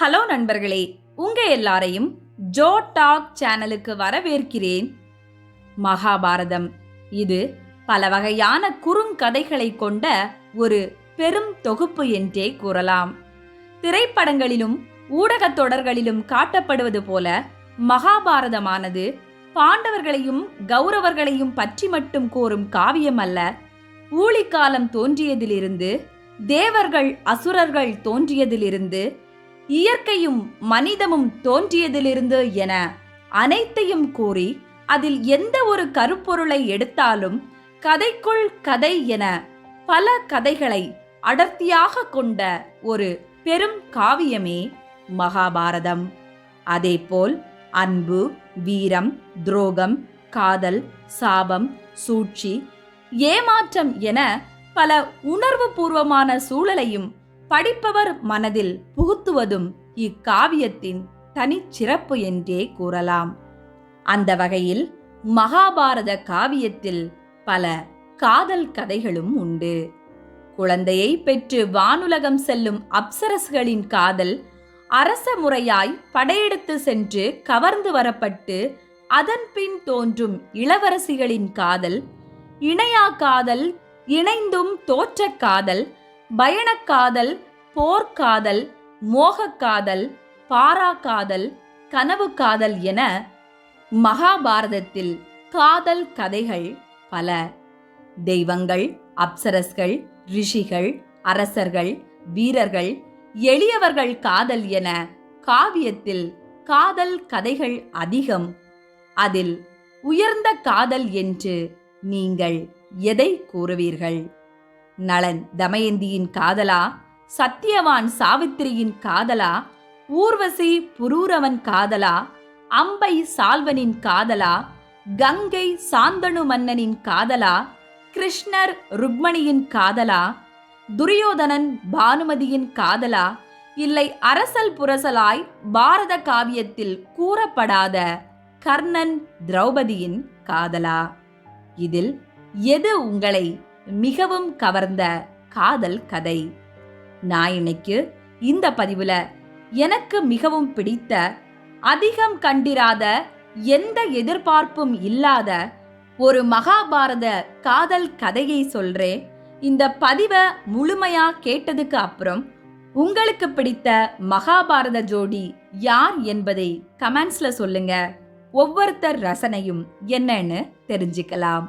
Hello நண்பர்களே உங்க எல்லாரையும் ஜோ டாக் சேனலுக்கு வரவேற்கிறேன். மகாபாரதம். இது பல வகையான குறுங்கதைகளை கொண்ட ஒரு பெரும் தொகுப்பு என்றே கூறலாம். திரைப்படங்களிலும் ஊடகத் தொடர்களிலும் காட்டப்படுவது போல மகாபாரதமானது பாண்டவர்களையும் கௌரவர்களையும் பற்றி மட்டும் கூறும் காவியம் அல்ல ஊழிக்காலம் தோன்றியதிலிருந்து தேவர்கள் அசுரர்கள் தோன்றியதிலிருந்து இயற்கையும் மனிதமும் தோன்றியதிலிருந்து என அனைத்தையும் கூறி அதில் எந்த ஒரு கருப்பொருளை எடுத்தாலும் கதைக்குள் கதை என பல கதைகளை அடர்த்தியாக கொண்ட ஒரு பெரும் காவியமே மகாபாரதம். அதேபோல் அன்பு வீரம் துரோகம் காதல் சாபம் சூழ்ச்சி ஏமாற்றம் என பல உணர்வு பூர்வமான சூழலையும் படிப்பவர் மனதில் புகுத்துவதும் இக்காவியத்தின் தனிச்சிறப்பு என்றே கூறலாம். அந்த வகையில் மகாபாரத காவியத்தில் பல காதல் கதைகளும் உண்டு. குழந்தையை பெற்று வானுலகம் செல்லும் அப்சரஸ்களின் காதல் அரச முறையாய் படையெடுத்து சென்று கவர்ந்து வரப்பட்டு அதன் பின் தோன்றும் இளவரசிகளின் காதல் இணையா காதல் இணைந்தும் தோற்ற காதல் பயணக்காதல் போர்க்காதல் மோகக்காதல் பாராக்காதல் கனவு காதல் என மகாபாரதத்தில் காதல் கதைகள் பல. தெய்வங்கள் அப்சரஸ்கள் ரிஷிகள் அரசர்கள் வீரர்கள் எளியவர்கள் காதல் என காவியத்தில் காதல் கதைகள் அதிகம். அதில் உயர்ந்த காதல் என்று நீங்கள் எதை கூறுவீர்கள்? நளன் தமயந்தியின் காதலா? சத்தியவான் சாவித்திரியின் காதலா? ஊர்வசி புரூரவன் காதலா? அம்பை சால்வனின் காதலா? கங்கை சாந்தனு மன்னனின் காதலா? கிருஷ்ணர் ருக்மணியின் காதலா? துரியோதனன் பானுமதியின் காதலா? இல்லை அரசல் புரசலாய் பாரத காவியத்தில் கூறப்படாத கர்ணன் திரௌபதியின் காதலா? இதில் எது உங்களை மிகவும் கவர்ந்த காதல் கதை. நான் இன்னைக்கு இந்த பதிவுல எனக்கு மிகவும் பிடித்த அதிகம் கண்டிராத எந்த எதிர்பார்ப்பும் இல்லாத ஒரு மகாபாரத காதல் கதையை சொல்றேன். இந்த பதிவை முழுமையா கேட்டதுக்கு அப்புறம் உங்களுக்கு பிடித்த மகாபாரத ஜோடி யார் என்பதை கமெண்ட்ஸ்ல சொல்லுங்க. ஒவ்வொருத்தர் ரசனையும் என்னன்னு தெரிஞ்சுக்கலாம்.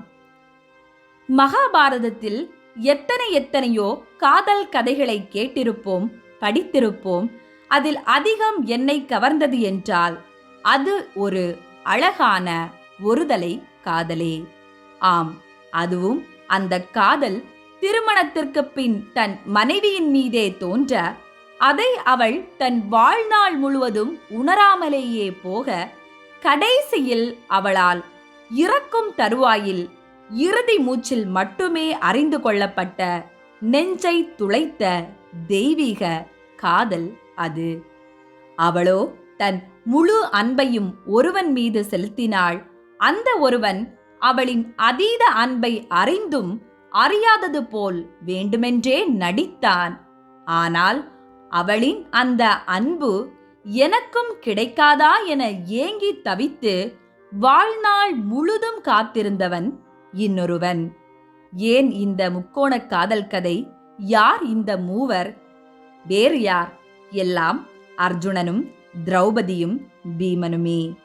மகாபாரதத்தில் எத்தனை எத்தனையோ காதல் கதைகளை கேட்டிருப்போம் படித்திருப்போம். அதில் அதிகம் என்னை கவர்ந்தது என்றால் அது ஒரு அழகான ஒருதலை காதலே. ஆம் அதுவும் அந்த காதல் திருமணத்திற்கு பின் தன் மனைவியின் மீதே தோன்ற அதை அவள் தன் வாழ்நாள் முழுவதும் உணராமலேயே போக கடைசியில் அவளால் இறக்கும் தருவாயில் இறுதி மூச்சில் மட்டுமே அறிந்து கொள்ளப்பட்ட நெஞ்சை துளைத்த தெய்வீக காதல் அது. அவளோ தன் முழு அன்பையும் ஒருவன் மீது செலுத்தினாள். அந்த ஒருவன் அவளின் அதீத அன்பை அறிந்தும் அறியாதது போல் வேண்டுமென்றே நடித்தான். ஆனால் அவளின் அந்த அன்பு எனக்கும் கிடைக்காதா என ஏங்கி தவித்து வாழ்நாள் முழுதும் காத்திருந்தவன் இன்னொருவன். ஏன் இந்த முக்கோண காதல் கதை? யார் இந்த மூவர்? வேறு யார்? எல்லாம் அர்ஜுனனும் திரௌபதியும் பீமனுமே.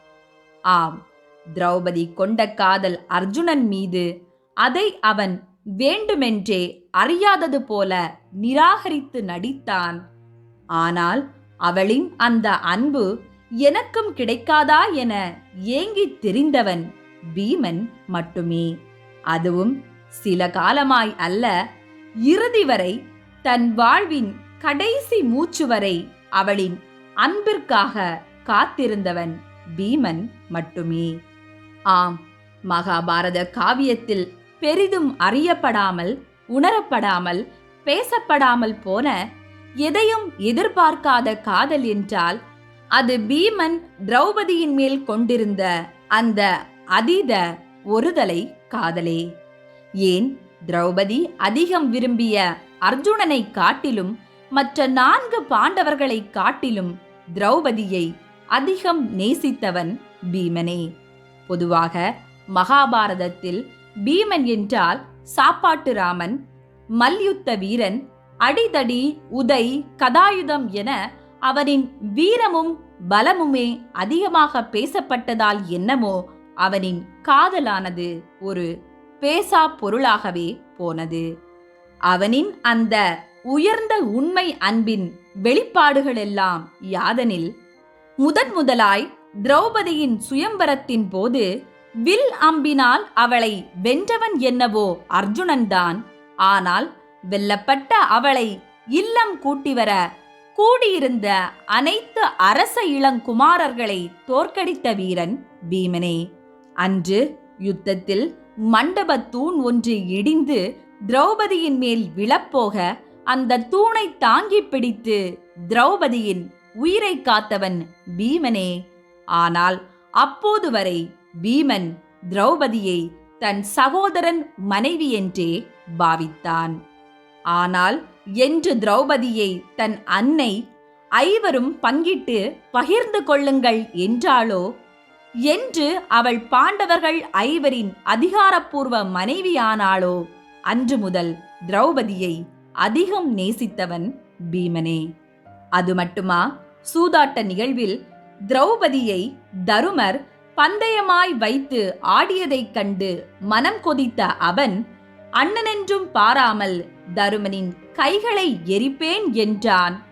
ஆம் திரௌபதி கொண்ட காதல் அர்ஜுனன் மீது அதை அவன் வேண்டுமென்றே அறியாதது போல நிராகரித்து நடித்தான். ஆனால் அவளின் அந்த அன்பு எனக்கும் கிடைக்காதா என ஏங்கித் தெரிந்தவன் பீமன் மட்டுமே. அதுவும் சில காலமாய் அல்ல இறுதி வரை தன் வாழ்வின் கடைசி மூச்சு வரை அவளின் அன்பிற்காக காத்திருந்தவன் பீமன் மட்டுமே. ஆம் மகாபாரத காவியத்தில் பெரிதும் அறியப்படாமல் உணரப்படாமல் பேசப்படாமல் போன எதையும் எதிர்பார்க்காத காதல் என்றால் அது பீமன் திரௌபதியின் மேல் கொண்டிருந்த அந்த அதீத ஒருதலை காதலே. ஏன்? திரௌபதி அதிகம் விரும்பிய அர்ஜுனனை காட்டிலும் மற்ற நான்கு பாண்டவர்களை காட்டிலும் திரௌபதியை அதிகம் நேசித்தவன் பீமனே. பொதுவாக மகாபாரதத்தில் பீமன் என்றால் சாப்பாட்டு ராமன் மல்யுத்த வீரன் அடிதடி உதை கதாயுதம் என அவனின் வீரமும் பலமுமே அதிகமாக பேசப்பட்டதால் என்னமோ அவனின் காதலானது ஒரு பேசா பொருளாகவே போனது. அவனின் அந்த உயர்ந்த உண்மை அன்பின் வெளிப்பாடுகளெல்லாம் யாதனில் முதன் முதலாய் திரௌபதியின் சுயம்பரத்தின் போது வில் அம்பினால் அவளை வென்றவன் என்னவோ அர்ஜுனன்தான். ஆனால் வெல்லப்பட்ட அவளை இல்லம் கூட்டி வர கூடியிருந்த அனைத்து அரச இளங்குமாரர்களை தோற்கடித்த வீரன் பீமனே. அன்று யுத்தத்தில் மண்டபத் தூண் ஒன்று இடிந்து திரௌபதியின் மேல் விழப்போக அந்த தூணை தாங்கி பிடித்து திரௌபதியின் உயிரை காத்தவன் பீமனே. ஆனால் அப்போது வரை பீமன் திரௌபதியை தன் சகோதரன் மனைவி என்றே பாவித்தான். ஆனால் என்று திரௌபதியை தன் அன்னை ஐவரும் பங்கிட்டு பகிர்ந்து கொள்ளுங்கள் என்றாளோ என்று அவள் பாண்டவர்கள் ஐவரின் அதிகாரப்பூர்வ மனைவியானாளோ? அன்று முதல் திரௌபதியை அதிகம் நேசித்தவன் பீமனே. அது மட்டுமா? சூதாட்ட நிகழ்வில் திரௌபதியை தருமர் பந்தயமாய் வைத்து ஆடியதைக் கண்டு மனம் கொதித்த அவன் அண்ணனென்றும் பாராமல் தருமனின் கைகளை எரிப்பேன் என்றான்.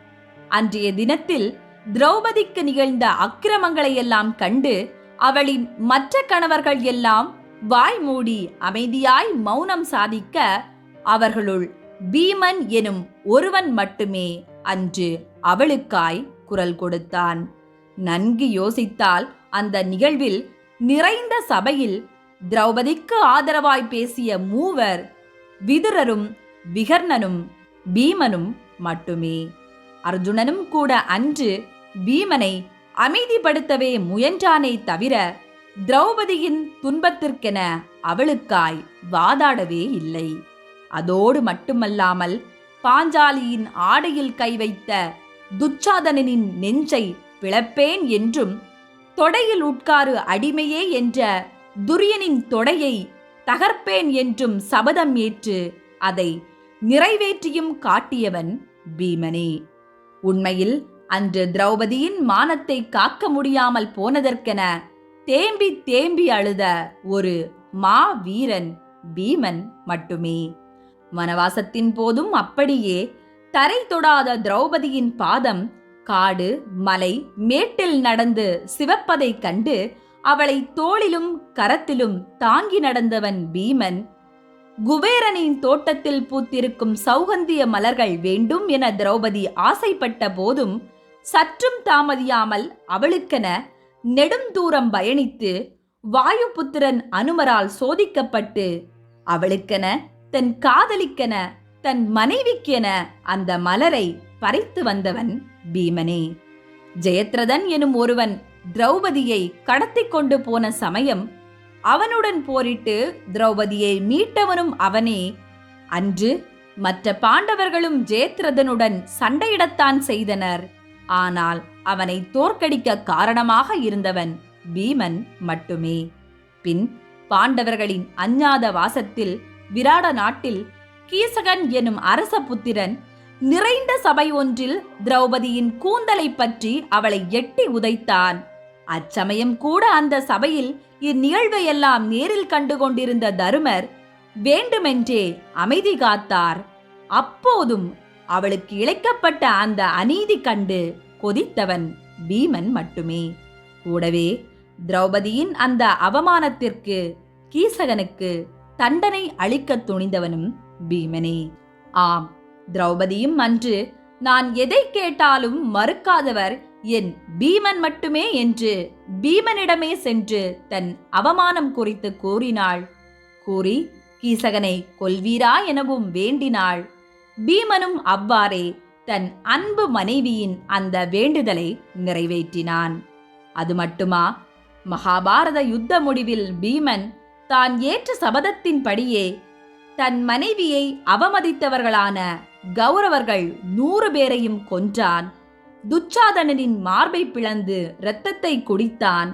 அன்றைய தினத்தில் திரௌபதிக்கு நிகழ்ந்த அக்கிரமங்களையெல்லாம் கண்டு அவளின் மற்ற கணவர்கள் எல்லாம் வாய் மூடி அமைதியாய் மௌனம் சாதிக்க அவர்களுள் பீமன் எனும் ஒருவன் மட்டுமே அன்று அவளுக்காய் குரல் கொடுத்தான். நன்கு யோசித்தால் அந்த நிகழ்வில் நிறைந்த சபையில் திரௌபதிக்கு ஆதரவாய் பேசிய மூவர் விதுரரும் விகர்ணனும் பீமனும் மட்டுமே. அர்ஜுனனும் கூட அன்று பீமனை அமைதிப்படுத்தவே முயன்றானே தவிர திரௌபதியின் துன்பத்திற்கென அவளுக்காய் வாதாடவே இல்லை. அதோடு மட்டுமல்லாமல் பாஞ்சாலியின் ஆடையில் கை வைத்த துச்சாதனனின் நெஞ்சை பிளப்பேன் என்றும் தொடையில் உட்காரு அடிமையே என்ற துரியனின் தொடையை தகர்ப்பேன் என்றும் சபதம் ஏற்று அதை நிறைவேற்றியும் காட்டியவன் பீமனே. உண்மையில் அன்று திரௌபதியின் மானத்தை காக்க முடியாமல் போனதற்கென தேம்பி தேம்பி அழுத ஒரு மா வீரன் பீமன் மட்டுமே. வனவாசத்தின் போதும் அப்படியே தரை தொடாத திரௌபதியின் பாதம் காடு மலை மேட்டில் நடந்து சிவப்பதை கண்டு அவளை தோளிலும் கரத்திலும் தாங்கி நடந்தவன் பீமன் குபேரனின் தோட்டத்தில் பூத்திருக்கும் சௌகந்திய மலர்கள் வேண்டும் என திரௌபதி ஆசைப்பட்ட போதும் சற்றும் தாமதியாமல் அவளுக்கென நெடுந்தூரம் பயணித்து வாயுபுத்திரன் அனுமரால் சோதிக்கப்பட்டு அவளுக்கென தன் காதலிக்கென தன் மனைவிக்கென அந்த மலரை பறித்து வந்தவன் பீமனே. ஜெயத்ரதன் எனும் ஒருவன் திரௌபதியை கடத்திக் கொண்டு போன சமயம் அவனுடன் போரிட்டு திரௌபதியை மீட்டவனும் அவனே. அன்று மற்ற பாண்டவர்களும் ஜெயத்ரதனுடன் சண்டையிடத்தான் செய்தனர். ஆனால் அவனை தோற்கடிக்க காரணமாக இருந்தவன் பீமன் மட்டுமே. பின் பாண்டவர்களின் அஞ்ஞாத வாசத்தில் விராட நாட்டில் கீசகன் எனும் அரச புத்திரன் நிறைந்த சபை ஒன்றில் திரௌபதியின் கூந்தலை பற்றி அவளை எட்டி உதைத்தான். அச்சமயம் கூட அந்த சபையில் இந்நிகழ்வையெல்லாம் நேரில் கண்டு கொண்டிருந்த தருமர் வேண்டுமென்றே அமைதி காத்தார். அப்போதும் அவளுக்கு இழைக்கப்பட்ட அந்த அநீதி கண்டு கொதித்தவன் பீமன் மட்டுமே. கூடவே திரௌபதியின் அந்த அவமானத்திற்கு கீசகனுக்கு தண்டனை அளிக்கத் துணிந்தவனும் பீமனே. ஆம் திரௌபதியும் அன்று நான் எதை கேட்டாலும் மறுக்காதவர் என் பீமன் மட்டுமே என்று பீமனிடமே சென்று தன் அவமானம் குறித்து கூறினாள். கூறி கீசகனை கொல்வீரா எனவும் வேண்டினாள். பீமனும் அவ்வாறே தன் அன்பு மனைவியின் அந்த வேண்டுதலை நிறைவேற்றினான். அது மட்டுமா? மகாபாரத யுத்த முடிவில் பீமன் தான் ஏற்ற சபதத்தின்படியே தன் மனைவியை அவமதித்தவர்களான கௌரவர்கள் நூறு பேரையும் கொன்றான். துச்சாதனனின் மார்பை பிளந்து இரத்தத்தை குடித்தான்.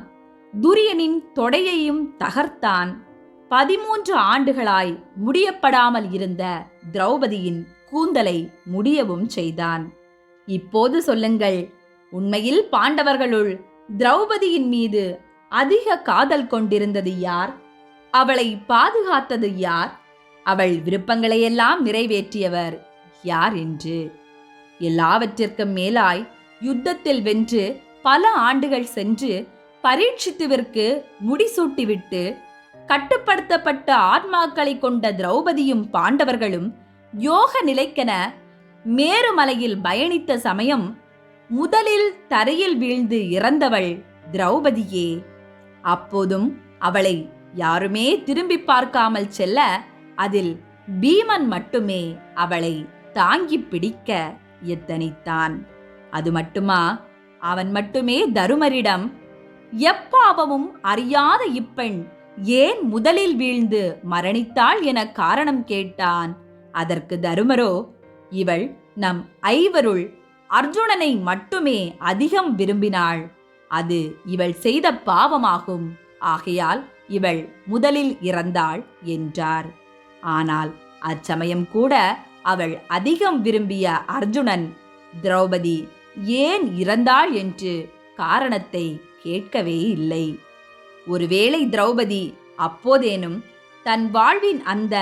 துரியனின் தொடையையும் தகர்த்தான். பதிமூன்று ஆண்டுகளாய் முடியப்படாமல் இருந்த திரௌபதியின் கூந்தலை முடியவும் செய்தான். இப்போது சொல்லுங்கள் உண்மையில் பாண்டவர்களுள் திரௌபதியின் மீது அதிக காதல் கொண்டிருந்தது யார்? அவளை பாதுகாத்தது யார்? அவள் விருப்பங்களையெல்லாம் நிறைவேற்றியவர் யார் என்று? எல்லாவற்றிற்கும் மேலாய் யுத்தத்தில் வென்று பல ஆண்டுகள் சென்று பரீட்சித்துவிற்கு முடிசூட்டிவிட்டு கட்டுப்படுத்தப்பட்ட ஆத்மாக்களை கொண்ட திரௌபதியும் பாண்டவர்களும் யோக நிலைக்கென மேருமலையில் பயணித்த சமயம் முதலில் தரையில் வீழ்ந்து இறந்தவள் திரௌபதியே. அப்போதும் அவளை யாருமே திரும்பி பார்க்காமல் செல்ல அதில் பீமன் மட்டுமே அவளை தாங்கி பிடிக்க எத்தனித்தான். அது மட்டுமா? அவன் மட்டுமே தருமரிடம் எப்பாவமும் அறியாத இப்பெண் ஏன் முதலில் வீழ்ந்து மரணித்தாள் என காரணம் கேட்டான். அதற்கு தருமரோ இவள் நம் ஐவருள் அர்ஜுனனை மட்டுமே அதிகம் விரும்பினாள். அது இவள் செய்த பாவமாகும். ஆகையால் இவள் முதலில் இறந்தாள் என்றார். ஆனால் அச்சமயம் கூட அவள் அதிகம் விரும்பிய அர்ஜுனன் திரௌபதி ஏன் இறந்தாள் என்று காரணத்தை கேட்கவே இல்லை. ஒருவேளை திரௌபதி அப்போதேனும் தன் வாழ்வின் அந்த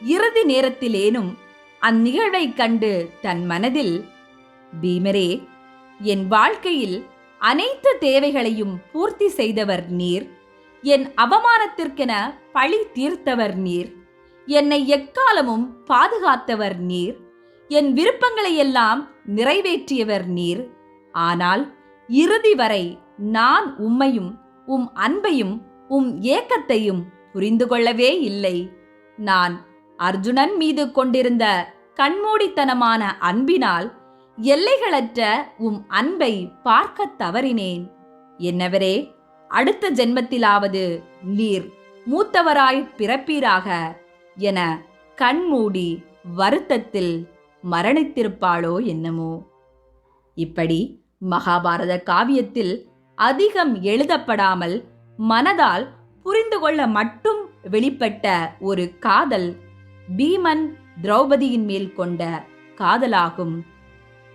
இறுதி நேரத்திலேனும் அந்நிகழ்வைக் கண்டு தன் மனதில் பீமரே என் வாழ்க்கையில் அனைத்து தேவைகளையும் பூர்த்தி செய்தவர் நீர். என் அவமானத்திற்கென பழி தீர்த்தவர் நீர். என்னை எக்காலமும் பாதுகாத்தவர் நீர். என் விருப்பங்களை எல்லாம் நிறைவேற்றியவர் நீர். ஆனால் இறுதி வரை நான் உம்மையும் உம் அன்பையும் உம் ஏக்கத்தையும் புரிந்து கொள்ளவே இல்லை. நான் அர்ஜுனன் மீது கொண்டிருந்த கண்மூடித்தனமான அன்பினால் எல்லைகளற்ற உம் அன்பை பார்க்க தவறினேன். என்னவரே அடுத்த ஜென்மத்திலாவது நீர் மூத்தவராய் பிறப்பீராக என கண்மூடி வருத்தத்தில் மரணித்திருப்பாளோ என்னமோ. இப்படி மகாபாரத காவியத்தில் அதிகம் எழுதப்படாமல் மனதால் புரிந்து கொள்ள மட்டும் வெளிப்பட்ட ஒரு காதல் பீமன் திரௌபதியின் மேல் கொண்ட காதலாகும்.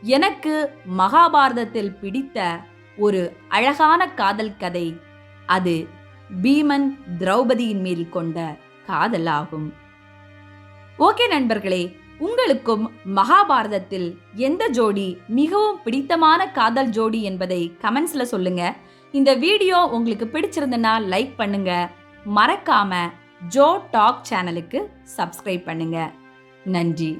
எனக்கு மகாபாரதத்தில் பிடித்த ஒரு அழகான காதல் கதை அது பீமன் திரௌபதியின் மேல் கொண்ட காதலாகும். ஓகே நண்பர்களே உங்களுக்கும் மகாபாரதத்தில் எந்த ஜோடி மிகவும் பிடித்தமான காதல் ஜோடி என்பதை கமெண்ட்ஸ்ல சொல்லுங்க. இந்த வீடியோ உங்களுக்கு பிடிச்சிருந்தனா லைக் பண்ணுங்க. மறக்காம ஜோ டாக் சேனலுக்கு சப்ஸ்கிரைப் பண்ணுங்க. நன்றி.